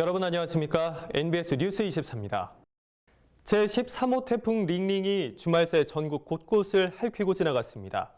여러분 안녕하십니까? NBS 뉴스 24입니다. 제13호 태풍 링링이 주말 새 전국 곳곳을 핥히고 지나갔습니다.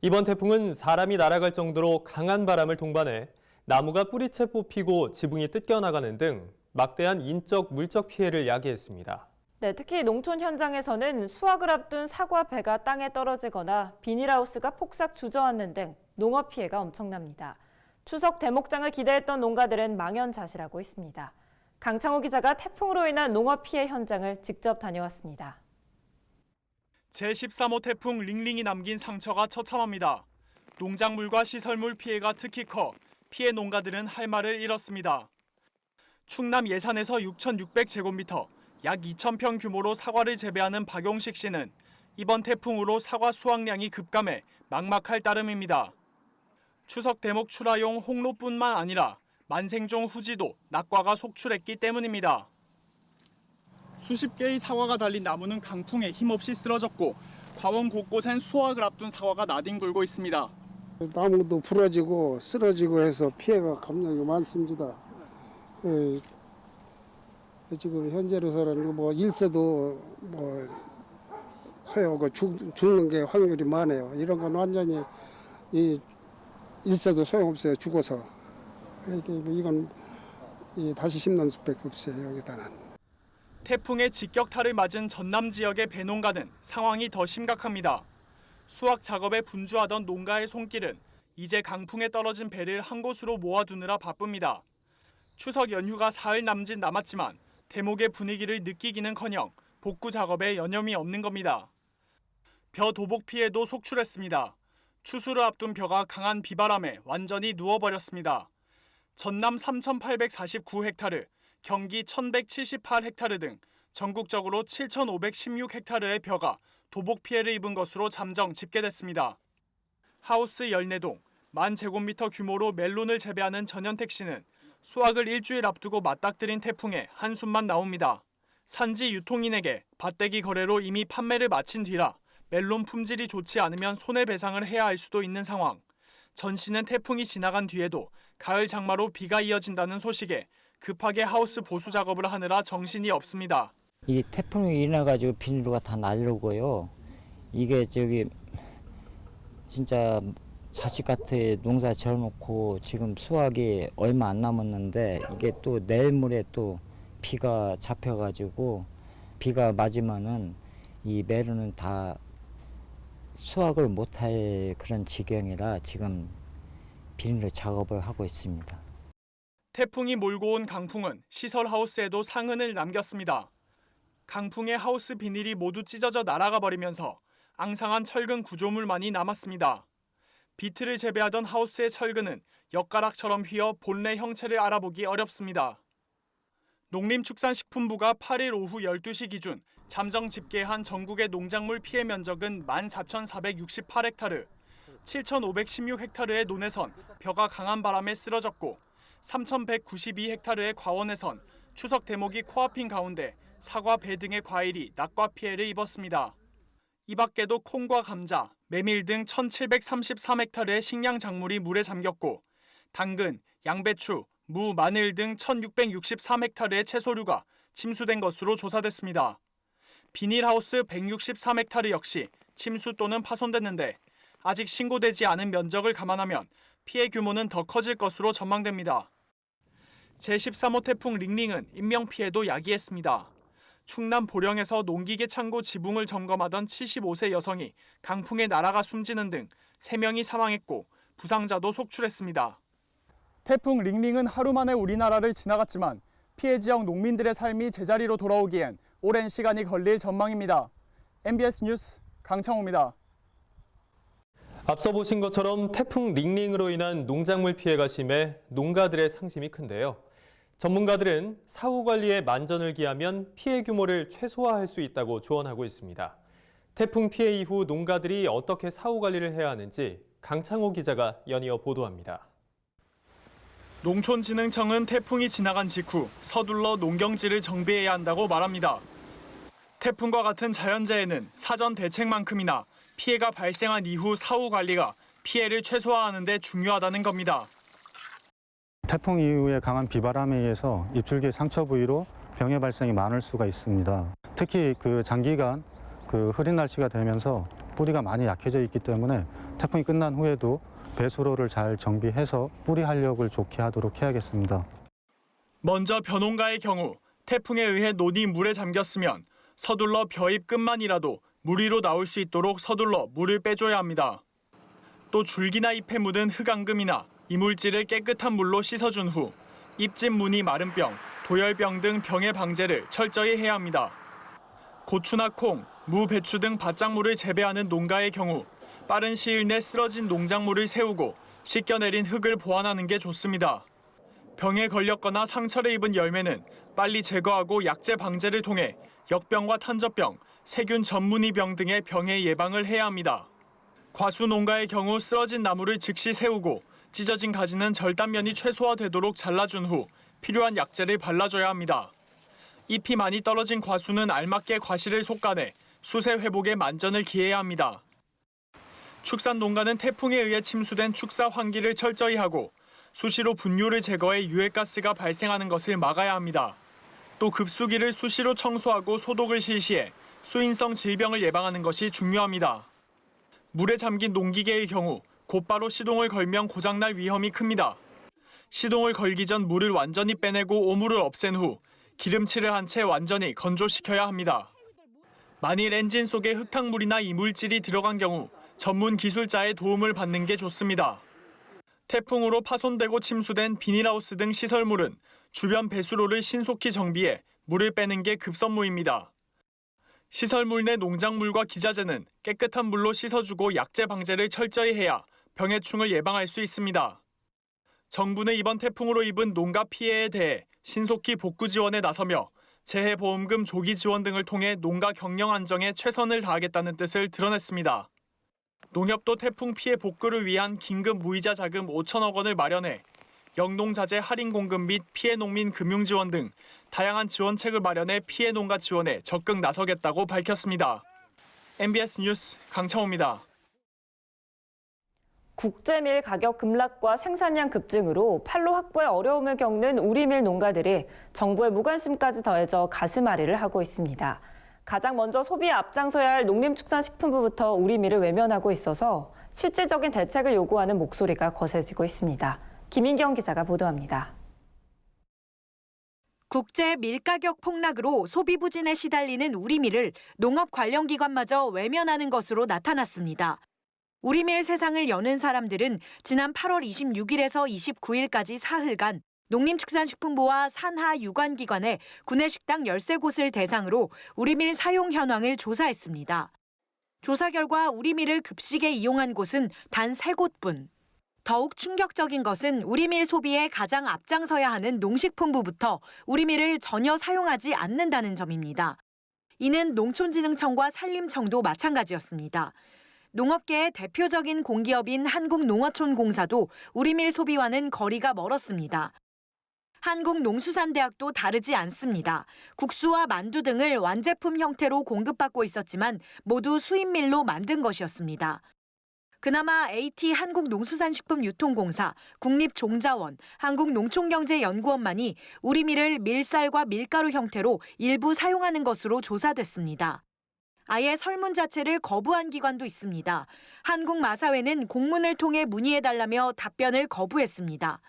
이번 태풍은 사람이 날아갈 정도로 강한 바람을 동반해 나무가 뿌리채 뽑히고 지붕이 뜯겨나가는 등 막대한 인적, 물적 피해를 야기했습니다. 네, 특히 농촌 현장에서는 수확을 앞둔 사과 배가 땅에 떨어지거나 비닐하우스가 폭삭 주저앉는 등 농업 피해가 엄청납니다. 추석 대목장을 기대했던 농가들은 망연자실하고 있습니다. 강창호 기자가 태풍으로 인한 농업 피해 현장을 직접 다녀왔습니다. 제13호 태풍 링링이 남긴 상처가 처참합니다. 농작물과 시설물 피해가 특히 커 피해 농가들은 할 말을 잃었습니다. 충남 예산에서 6,600제곱미터, 약 2,000평 규모로 사과를 재배하는 박용식 씨는 이번 태풍으로 사과 수확량이 급감해 막막할 따름입니다. 추석 대목 출하용 홍로뿐만 아니라 만생종 후지도 낙과가 속출했기 때문입니다. 수십 개의 사과가 달린 나무는 강풍에 힘없이 쓰러졌고 과원 곳곳엔 수확을 앞둔 사과가 나뒹굴고 있습니다. 나무도 부러지고 쓰러지고 해서 피해가 겁나게 많습니다. 예, 지금 현재로서는 뭐 일세도 뭐 소요하고 죽, 죽는 게 확률이 많아요. 이런 건 완전히 이 일세도 소용없어요. 죽어서 뭐 이건 이 다시 심는 수밖에 없어요. 여기다는. 태풍의 직격탄을 맞은 전남 지역의 배농가는 상황이 더 심각합니다. 수확 작업에 분주하던 농가의 손길은 이제 강풍에 떨어진 배를 한 곳으로 모아두느라 바쁩니다. 추석 연휴가 사흘 남짓 남았지만 대목의 분위기를 느끼기는커녕 복구 작업에 여념이 없는 겁니다. 벼 도복 피해도 속출했습니다. 추수를 앞둔 벼가 강한 비바람에 완전히 누워버렸습니다. 전남 3,849헥타르, 경기 1,178헥타르 등 전국적으로 7,516헥타르의 벼가 도복 피해를 입은 것으로 잠정 집계됐습니다. 하우스 14동, 만 제곱미터 규모로 멜론을 재배하는 전현택 씨는 수확을 일주일 앞두고 맞닥뜨린 태풍에 한숨만 나옵니다. 산지 유통인에게 밭대기 거래로 이미 판매를 마친 뒤라 멜론 품질이 좋지 않으면 손해배상을 해야 할 수도 있는 상황. 전 씨는 태풍이 지나간 뒤에도 가을 장마로 비가 이어진다는 소식에 급하게 하우스 보수 작업을 하느라 정신이 없습니다. 이 태풍이 인해 가지고 비닐로가 다 날르고요. 이게 저기 진짜 자식 같아 농사 지어놓고 지금 수확이 얼마 안 남았는데 이게 또 내일 모레 또 비가 잡혀가지고 비가 맞으면은 이 메론은 다 수확을 못할 그런 지경이라 지금 비닐로 작업을 하고 있습니다. 태풍이 몰고 온 강풍은 시설 하우스에도 상흔을 남겼습니다. 강풍에 하우스 비닐이 모두 찢어져 날아가 버리면서 앙상한 철근 구조물만이 남았습니다. 비트를 재배하던 하우스의 철근은 엿가락처럼 휘어 본래 형체를 알아보기 어렵습니다. 농림축산식품부가 8일 오후 12시 기준 잠정 집계한 전국의 농작물 피해 면적은 14,468헥타르, 7,516헥타르의 논에선 벼가 강한 바람에 쓰러졌고 3,192헥타르의 과원에선 추석 대목이 코앞인 가운데 사과, 배 등의 과일이 낙과 피해를 입었습니다. 이 밖에도 콩과 감자, 메밀 등 1,733헥타르의 식량 작물이 물에 잠겼고 당근, 양배추, 무, 마늘 등 1,663헥타르의 채소류가 침수된 것으로 조사됐습니다. 비닐하우스 163헥타르 역시 침수 또는 파손됐는데 아직 신고되지 않은 면적을 감안하면 피해 규모는 더 커질 것으로 전망됩니다. 제13호 태풍 링링은 인명피해도 야기했습니다. 충남 보령에서 농기계 창고 지붕을 점검하던 75세 여성이 강풍에 날아가 숨지는 등 3명이 사망했고 부상자도 속출했습니다. 태풍 링링은 하루 만에 우리나라를 지나갔지만 피해 지역 농민들의 삶이 제자리로 돌아오기엔 오랜 시간이 걸릴 전망입니다. MBS 뉴스 강창호입니다. 앞서 보신 것처럼 태풍 링링으로 인한 농작물 피해가 심해 농가들의 상심이 큰데요. 전문가들은 사후 관리에 만전을 기하면 피해 규모를 최소화할 수 있다고 조언하고 있습니다. 태풍 피해 이후 농가들이 어떻게 사후 관리를 해야 하는지 강창호 기자가 연이어 보도합니다. 농촌진흥청은 태풍이 지나간 직후 서둘러 농경지를 정비해야 한다고 말합니다. 태풍과 같은 자연재해는 사전 대책만큼이나 피해가 발생한 이후 사후 관리가 피해를 최소화하는 데 중요하다는 겁니다. 태풍 이후에 강한 비바람에 의해서 입줄기 상처 부위로 병의 발생이 많을 수가 있습니다. 특히 그 장기간 그 흐린 날씨가 되면서 뿌리가 많이 약해져 있기 때문에 태풍이 끝난 후에도 배수로를 잘 정비해서 뿌리 활력을 좋게 하도록 해야겠습니다. 먼저 벼농가의 경우 태풍에 의해 논이 물에 잠겼으면 서둘러 벼잎 끝만이라도 물 위로 나올 수 있도록 서둘러 물을 빼줘야 합니다. 또 줄기나 잎에 묻은 흙앙금이나 이물질을 깨끗한 물로 씻어준 후 잎집 무늬 마른병, 도열병 등 병의 방제를 철저히 해야 합니다. 고추나 콩, 무, 배추 등 밭작물을 재배하는 농가의 경우 빠른 시일 내 쓰러진 농작물을 세우고 씻겨내린 흙을 보완하는 게 좋습니다. 병에 걸렸거나 상처를 입은 열매는 빨리 제거하고 약제 방제를 통해 역병과 탄저병, 세균 전문이병 등의 병의 예방을 해야 합니다. 과수 농가의 경우 쓰러진 나무를 즉시 세우고 찢어진 가지는 절단면이 최소화되도록 잘라준 후 필요한 약제를 발라줘야 합니다. 잎이 많이 떨어진 과수는 알맞게 과실을 솎아내 수세 회복에 만전을 기해야 합니다. 축산 농가는 태풍에 의해 침수된 축사 환기를 철저히 하고 수시로 분뇨를 제거해 유해가스가 발생하는 것을 막아야 합니다. 또 급수기를 수시로 청소하고 소독을 실시해 수인성 질병을 예방하는 것이 중요합니다. 물에 잠긴 농기계의 경우 곧바로 시동을 걸면 고장날 위험이 큽니다. 시동을 걸기 전 물을 완전히 빼내고 오물을 없앤 후 기름칠을 한 채 완전히 건조시켜야 합니다. 만일 엔진 속에 흙탕물이나 이물질이 들어간 경우 전문 기술자의 도움을 받는 게 좋습니다. 태풍으로 파손되고 침수된 비닐하우스 등 시설물은 주변 배수로를 신속히 정비해 물을 빼는 게 급선무입니다. 시설물 내 농작물과 기자재는 깨끗한 물로 씻어주고 약재 방제를 철저히 해야 병해충을 예방할 수 있습니다. 정부는 이번 태풍으로 입은 농가 피해에 대해 신속히 복구 지원에 나서며 재해보험금 조기 지원 등을 통해 농가 경영 안정에 최선을 다하겠다는 뜻을 드러냈습니다. 농협도 태풍 피해 복구를 위한 긴급 무이자 자금 5천억 원을 마련해 영농자재 할인 공급 및 피해 농민 금융 지원 등 다양한 지원책을 마련해 피해 농가 지원에 적극 나서겠다고 밝혔습니다. MBS 뉴스 강창호입니다. 국제밀 가격 급락과 생산량 급증으로 판로 확보에 어려움을 겪는 우리밀 농가들이 정부의 무관심까지 더해져 가슴앓이를 하고 있습니다. 가장 먼저 소비에 앞장서야 할 농림축산식품부부터 우리밀을 외면하고 있어서 실질적인 대책을 요구하는 목소리가 거세지고 있습니다. 김인경 기자가 보도합니다. 국제 밀가격 폭락으로 소비 부진에 시달리는 우리밀을 농업 관련 기관마저 외면하는 것으로 나타났습니다. 우리밀 세상을 여는 사람들은 지난 8월 26일에서 29일까지 사흘간 농림축산식품부와 산하 유관기관의 구내식당 13곳을 대상으로 우리밀 사용 현황을 조사했습니다. 조사 결과 우리밀을 급식에 이용한 곳은 단 3곳뿐. 더욱 충격적인 것은 우리밀 소비에 가장 앞장서야 하는 농식품부부터 우리밀을 전혀 사용하지 않는다는 점입니다. 이는 농촌진흥청과 산림청도 마찬가지였습니다. 농업계의 대표적인 공기업인 한국농어촌공사도 우리밀 소비와는 거리가 멀었습니다. 한국농수산대학도 다르지 않습니다. 국수와 만두 등을 완제품 형태로 공급받고 있었지만 모두 수입밀로 만든 것이었습니다. 그나마 AT 한국농수산식품유통공사, 국립종자원, 한국농촌경제연구원만이 우리밀을 밀쌀과 밀가루 형태로 일부 사용하는 것으로 조사됐습니다. 아예 설문 자체를 거부한 기관도 있습니다. 한국마사회는 공문을 통해 문의해달라며 답변을 거부했습니다.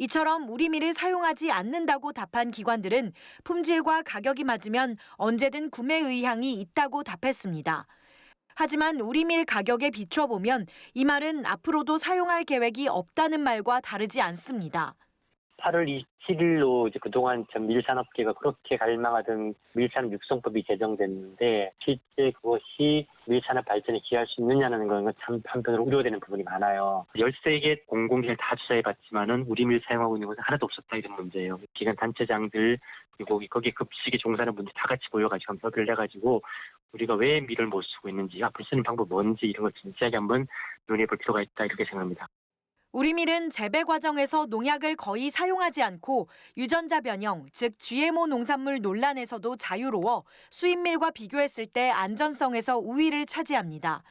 이처럼 우리밀을 사용하지 않는다고 답한 기관들은 품질과 가격이 맞으면 언제든 구매 의향이 있다고 답했습니다. 하지만 우리 밀 가격에 비춰보면 이 말은 앞으로도 사용할 계획이 없다는 말과 다르지 않습니다. 8월 27일로 이제 그동안 전 밀산업계가 그렇게 갈망하던 밀산업 육성법이 제정됐는데 실제 그것이 밀산업 발전에 기여할 수 있느냐는 건 참 한편으로 우려되는 부분이 많아요. 13개 공공기를 다 조사해봤지만은 우리 밀 사용하고 있는 것은 하나도 없었다 이런 문제예요. 기관 단체장들 그리고 거기에 급식에 종사하는 분들 다 같이 모여가지고 협의를 해가지고 우리가 왜 밀을 못 쓰고 있는지 앞으로 쓰는 방법 뭔지 이런 걸 진지하게 한번 논의해 볼 필요가 있다 이렇게 생각합니다. 우리밀은 재배 과정에서 농약을 거의 사용하지 않고 유전자 변형, 즉 GMO 농산물 논란에서도 자유로워 수입밀과 비교했을 때 안전성에서 우위를 차지합니다.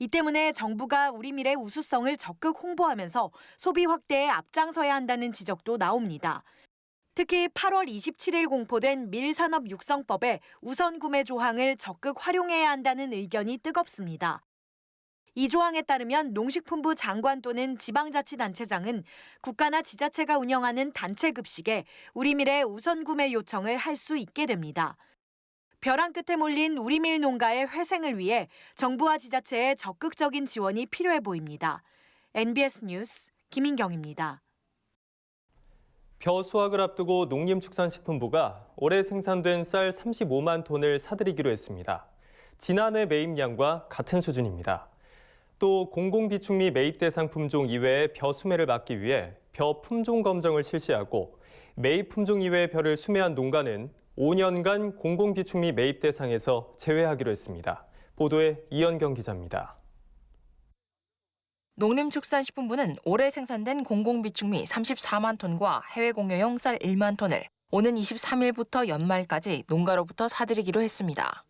이 때문에 정부가 우리밀의 우수성을 적극 홍보하면서 소비 확대에 앞장서야 한다는 지적도 나옵니다. 특히 8월 27일 공포된 밀산업 육성법의 우선 구매 조항을 적극 활용해야 한다는 의견이 뜨겁습니다. 이 조항에 따르면 농식품부 장관 또는 지방자치단체장은 국가나 지자체가 운영하는 단체 급식에 우리밀의 우선 구매 요청을 할 수 있게 됩니다. 벼랑 끝에 몰린 우리밀 농가의 회생을 위해 정부와 지자체의 적극적인 지원이 필요해 보입니다. NBS 뉴스 김인경입니다. 벼 수확을 앞두고 농림축산식품부가 올해 생산된 쌀 35만 톤을 사들이기로 했습니다. 지난해 매입량과 같은 수준입니다. 또 공공비축미 매입 대상 품종 이외의 벼 수매를 막기 위해 벼 품종 검정을 실시하고 매입 품종 이외의 벼를 수매한 농가는 5년간 공공비축미 매입 대상에서 제외하기로 했습니다. 보도에 이현경 기자입니다. 농림축산식품부는 올해 생산된 공공비축미 34만 톤과 해외 공여용 쌀 1만 톤을 오는 23일부터 연말까지 농가로부터 사들이기로 했습니다.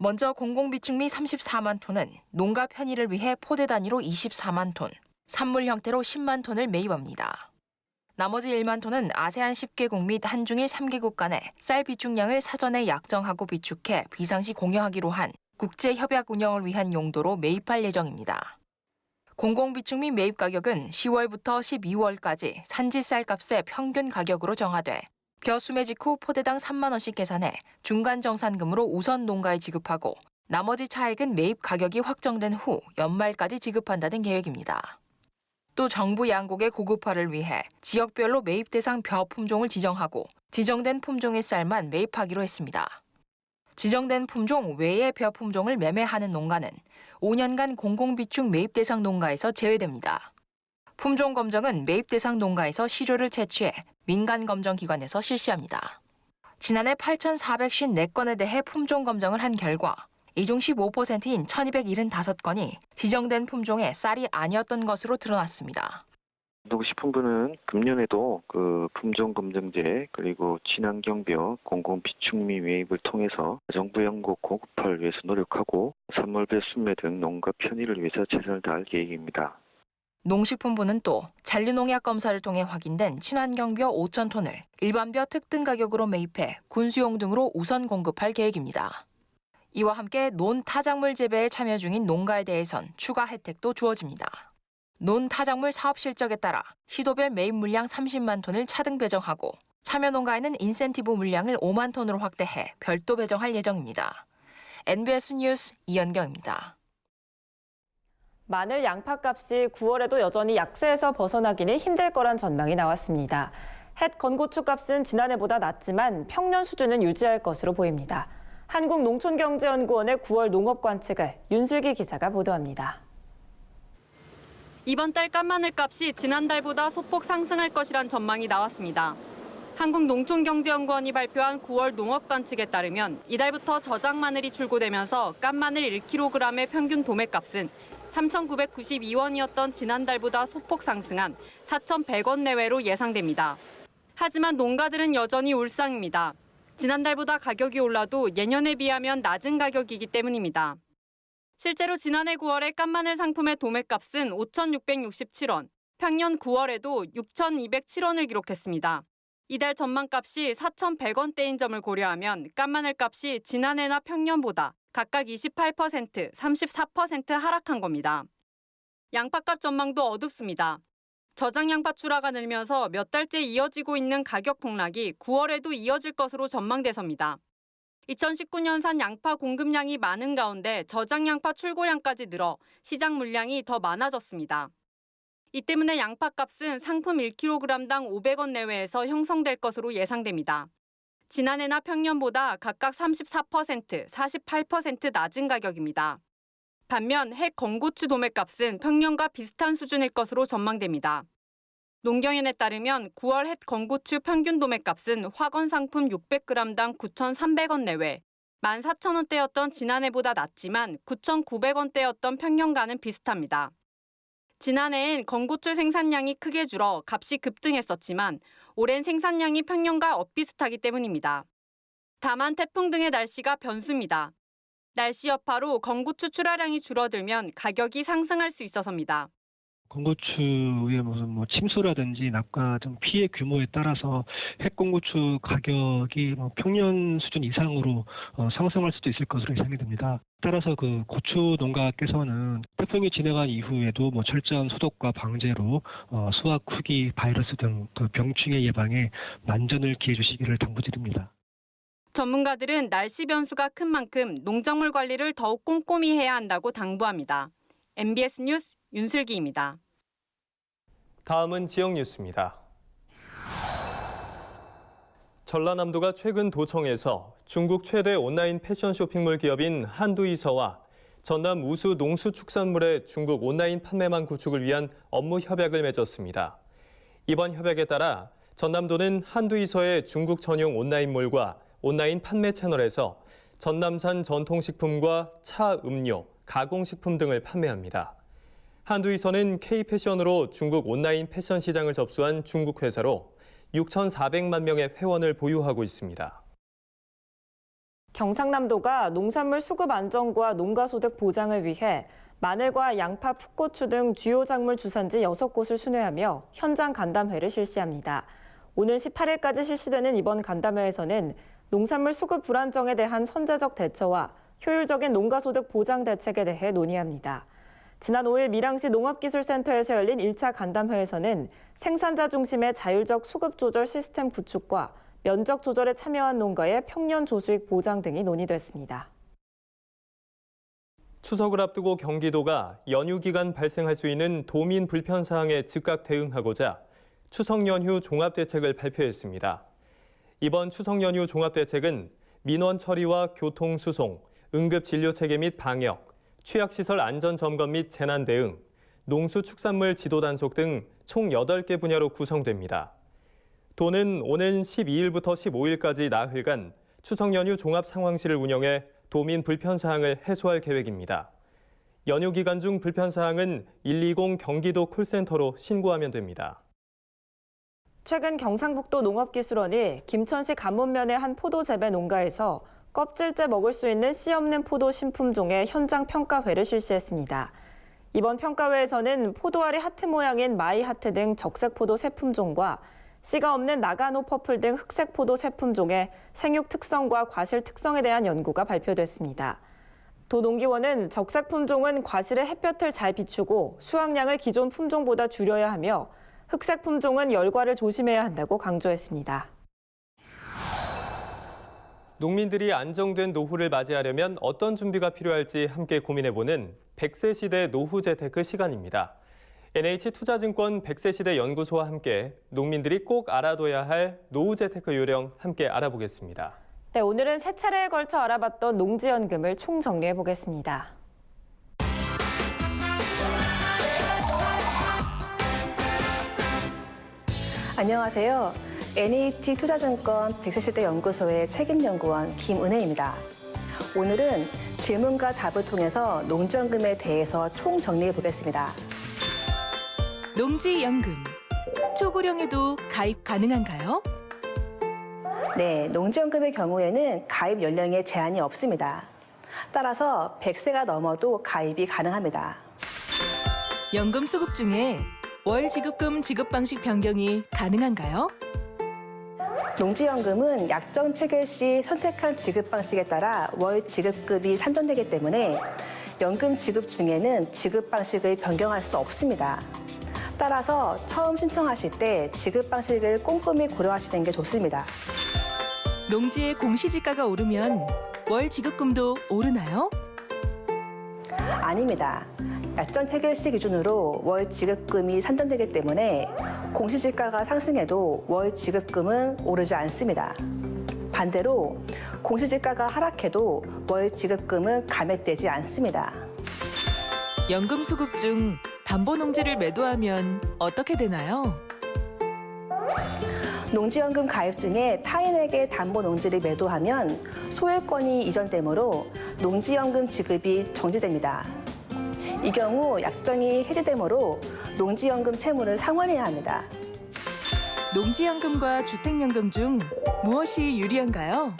먼저 공공비축미 34만 톤은 농가 편의를 위해 포대 단위로 24만 톤, 산물 형태로 10만 톤을 매입합니다. 나머지 1만 톤은 아세안 10개국 및 한중일 3개국 간의 쌀 비축량을 사전에 약정하고 비축해 비상시 공여하기로 한 국제 협약 운영을 위한 용도로 매입할 예정입니다. 공공비축미 매입 가격은 10월부터 12월까지 산지 쌀값의 평균 가격으로 정하돼 벼 수매 직후 포대당 3만 원씩 계산해 중간 정산금으로 우선 농가에 지급하고 나머지 차액은 매입 가격이 확정된 후 연말까지 지급한다는 계획입니다. 또 정부 양곡의 고급화를 위해 지역별로 매입 대상 벼 품종을 지정하고 지정된 품종의 쌀만 매입하기로 했습니다. 지정된 품종 외의 벼 품종을 매매하는 농가는 5년간 공공비축 매입 대상 농가에서 제외됩니다. 품종 검정은 매입 대상 농가에서 시료를 채취해 민간 검정 기관에서 실시합니다. 지난해 8,454건에 대해 품종 검정을 한 결과 이중 15%인 1,275건이 지정된 품종의 쌀이 아니었던 것으로 드러났습니다. 농식품부는 금년에도 그 품종 검증제 그리고 친환경벼 공공 비축미 매입을 통해서 정부 연곡 고급화를 위해서 노력하고 산물배 순매 등 농가 편의를 위해서 최선을 다할 계획입니다. 농식품부는 또 잔류농약 검사를 통해 확인된 친환경벼 5천 톤을 일반벼 특등 가격으로 매입해 군수용 등으로 우선 공급할 계획입니다. 이와 함께 논 타작물 재배에 참여 중인 농가에 대해선 추가 혜택도 주어집니다. 논 타작물 사업 실적에 따라 시도별 매입 물량 30만 톤을 차등 배정하고 참여 농가에는 인센티브 물량을 5만 톤으로 확대해 별도 배정할 예정입니다. NBS 뉴스 이연경입니다. 마늘 양파 값이 9월에도 여전히 약세에서 벗어나기는 힘들 거란 전망이 나왔습니다. 햇 건고추 값은 지난해보다 낮지만 평년 수준은 유지할 것으로 보입니다. 한국농촌경제연구원의 9월 농업 관측을 윤슬기 기자가 보도합니다. 이번 달 깐마늘 값이 지난달보다 소폭 상승할 것이란 전망이 나왔습니다. 한국농촌경제연구원이 발표한 9월 농업 관측에 따르면 이달부터 저장 마늘이 출고되면서 깐마늘 1kg의 평균 도매값은 3,992원이었던 지난달보다 소폭 상승한 4,100원 내외로 예상됩니다. 하지만 농가들은 여전히 울상입니다. 지난달보다 가격이 올라도 예년에 비하면 낮은 가격이기 때문입니다. 실제로 지난해 9월에 깐마늘 상품의 도매값은 5,667원, 평년 9월에도 6,207원을 기록했습니다. 이달 전망값이 4,100원대인 점을 고려하면 깐마늘 값이 지난해나 평년보다 각각 28%, 34% 하락한 겁니다. 양파값 전망도 어둡습니다. 저장 양파 출하가 늘면서 몇 달째 이어지고 있는 가격 폭락이 9월에도 이어질 것으로 전망돼서입니다. 2019년산 양파 공급량이 많은 가운데 저장 양파 출고량까지 늘어 시장 물량이 더 많아졌습니다. 이 때문에 양파 값은 상품 1kg당 500원 내외에서 형성될 것으로 예상됩니다. 지난해나 평년보다 각각 34%, 48% 낮은 가격입니다. 반면 핵 건고추 도매값은 평년과 비슷한 수준일 것으로 전망됩니다. 농경연에 따르면 9월 햇 건고추 평균 도매값은 화건 상품 600g당 9,300원 내외, 14,000원대였던 지난해보다 낮지만 9,900원대였던 평년과는 비슷합니다. 지난해엔 건고추 생산량이 크게 줄어 값이 급등했었지만 올해는 생산량이 평년과 엇비슷하기 때문입니다. 다만 태풍 등의 날씨가 변수입니다. 날씨 여파로 건고추 출하량이 줄어들면 가격이 상승할 수 있어서입니다. 건고추의 무슨 뭐 침수라든지 낙과 등 피해 규모에 따라서 핵건고추 가격이 뭐 평년 수준 이상으로 어, 상승할 수도 있을 것으로 예상이 됩니다. 따라서 그 고추 농가께서는 태풍이 지나간 이후에도 뭐 철저한 소독과 방제로 어, 수확 후기 바이러스 등 그 병충해 예방에 만전을 기해 주시기를 당부드립니다. 전문가들은 날씨 변수가 큰 만큼 농작물 관리를 더욱 꼼꼼히 해야 한다고 당부합니다. MBS 뉴스 윤슬기입니다. 다음은 지역 뉴스입니다. 전라남도가 최근 도청에서 중국 최대 온라인 패션 쇼핑몰 기업인 한두이서와 전남 우수 농수축산물의 중국 온라인 판매망 구축을 위한 업무 협약을 맺었습니다. 이번 협약에 따라 전남도는 한두이서의 중국 전용 온라인몰과 온라인 판매 채널에서 전남산 전통식품과 차, 음료, 가공식품 등을 판매합니다. 한두이서는 K패션으로 중국 온라인 패션 시장을 접수한 중국 회사로 6,400만 명의 회원을 보유하고 있습니다. 경상남도가 농산물 수급 안정과 농가 소득 보장을 위해 마늘과 양파, 풋고추 등 주요 작물 주산지 6곳을 순회하며 현장 간담회를 실시합니다. 오는 18일까지 실시되는 이번 간담회에서는 농산물 수급 불안정에 대한 선제적 대처와 효율적인 농가 소득 보장 대책에 대해 논의합니다. 지난 5일 밀양시 농업기술센터에서 열린 1차 간담회에서는 생산자 중심의 자율적 수급 조절 시스템 구축과 면적 조절에 참여한 농가의 평년 조수익 보장 등이 논의됐습니다. 추석을 앞두고 경기도가 연휴 기간 발생할 수 있는 도민 불편 사항에 즉각 대응하고자 추석 연휴 종합 대책을 발표했습니다. 이번 추석 연휴 종합 대책은 민원 처리와 교통 수송, 응급 진료 체계 및 방역, 취약시설 안전 점검 및 재난 대응, 농수축산물 지도 단속 등 총 8개 분야로 구성됩니다. 도는 오는 12일부터 15일까지 나흘간 추석 연휴 종합 상황실을 운영해 도민 불편 사항을 해소할 계획입니다. 연휴 기간 중 불편 사항은 120 경기도 콜센터로 신고하면 됩니다. 최근 경상북도 농업기술원이 김천시 간문면의 한 포도 재배 농가에서 껍질째 먹을 수 있는 씨 없는 포도 신품종의 현장 평가회를 실시했습니다. 이번 평가회에서는 포도알이 하트 모양인 마이 하트 등 적색 포도 세 품종과 씨가 없는 나가노 퍼플 등 흑색 포도 세 품종의 생육 특성과 과실 특성에 대한 연구가 발표됐습니다. 도 농기원은 적색 품종은 과실의 햇볕을 잘 비추고 수확량을 기존 품종보다 줄여야 하며 흑색 품종은 열과를 조심해야 한다고 강조했습니다. 농민들이 안정된 노후를 맞이하려면 어떤 준비가 필요할지 함께 고민해보는 100세 시대 노후 재테크 시간입니다. NH투자증권 100세 시대 연구소와 함께 농민들이 꼭 알아둬야 할 노후 재테크 요령 함께 알아보겠습니다. 네, 오늘은 세 차례에 걸쳐 알아봤던 농지연금을 총정리해 보겠습니다. 안녕하세요. NH투자증권 100세시대 연구소의 책임연구원 김은혜입니다. 오늘은 질문과 답을 통해서 농지연금에 대해서 총정리해 보겠습니다. 농지연금. 초고령에도 가입 가능한가요? 네, 농지연금의 경우에는 가입 연령에 제한이 없습니다. 따라서 100세가 넘어도 가입이 가능합니다. 연금 수급 중에 월 지급금 지급 방식 변경이 가능한가요? 농지연금은 약정 체결 시 선택한 지급 방식에 따라 월 지급급이 산정되기 때문에 연금 지급 중에는 지급 방식을 변경할 수 없습니다. 따라서 처음 신청하실 때 지급 방식을 꼼꼼히 고려하시는 게 좋습니다. 농지의 공시지가가 오르면 월 지급금도 오르나요? 아닙니다. 약정 체결 시 기준으로 월 지급금이 산정되기 때문에 공시지가가 상승해도 월 지급금은 오르지 않습니다. 반대로 공시지가가 하락해도 월 지급금은 감액되지 않습니다. 연금 수급 중 담보 농지를 매도하면 어떻게 되나요? 농지연금 가입 중에 타인에게 담보 농지를 매도하면 소유권이 이전되므로 농지연금 지급이 정지됩니다. 이 경우 약정이 해지되므로 농지연금 채무를 상환해야 합니다. 농지연금과 주택연금 중 무엇이 유리한가요?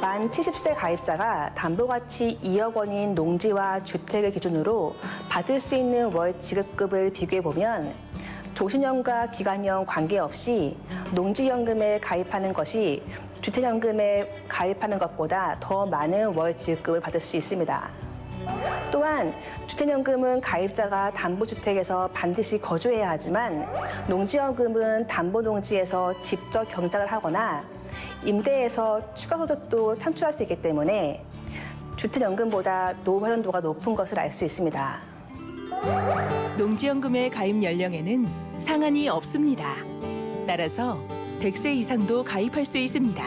만 70세 가입자가 담보가치 2억 원인 농지와 주택을 기준으로 받을 수 있는 월 지급급을 비교해 보면 조신연과 기간연 관계없이 농지연금에 가입하는 것이 주택연금에 가입하는 것보다 더 많은 월 지급급을 받을 수 있습니다. 또한 주택연금은 가입자가 담보주택에서 반드시 거주해야 하지만 농지연금은 담보농지에서 직접 경작을 하거나 임대에서 추가 소득도 창출할 수 있기 때문에 주택연금보다 노후 활용도가 높은 것을 알 수 있습니다. 농지연금의 가입 연령에는 상한이 없습니다. 따라서 100세 이상도 가입할 수 있습니다.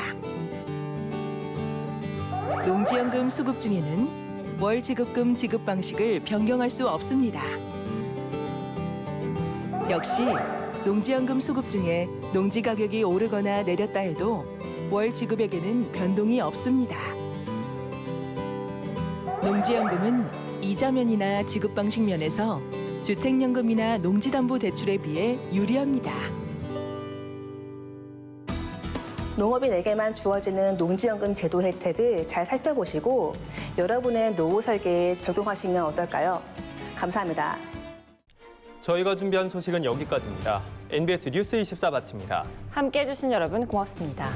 농지연금 수급 중에는 월 지급금 지급 방식을 변경할 수 없습니다. 역시 농지연금 수급 중에 농지 가격이 오르거나 내렸다 해도 월 지급액에는 변동이 없습니다. 농지연금은 이자면이나 지급 방식 면에서 주택연금이나 농지담보대출에 비해 유리합니다. 농업인에게만 주어지는 농지연금 제도 혜택을 잘 살펴보시고 여러분의 노후 설계에 적용하시면 어떨까요? 감사합니다. 저희가 준비한 소식은 여기까지입니다. NBS 뉴스 24 마칩니다. 함께해 주신 여러분 고맙습니다.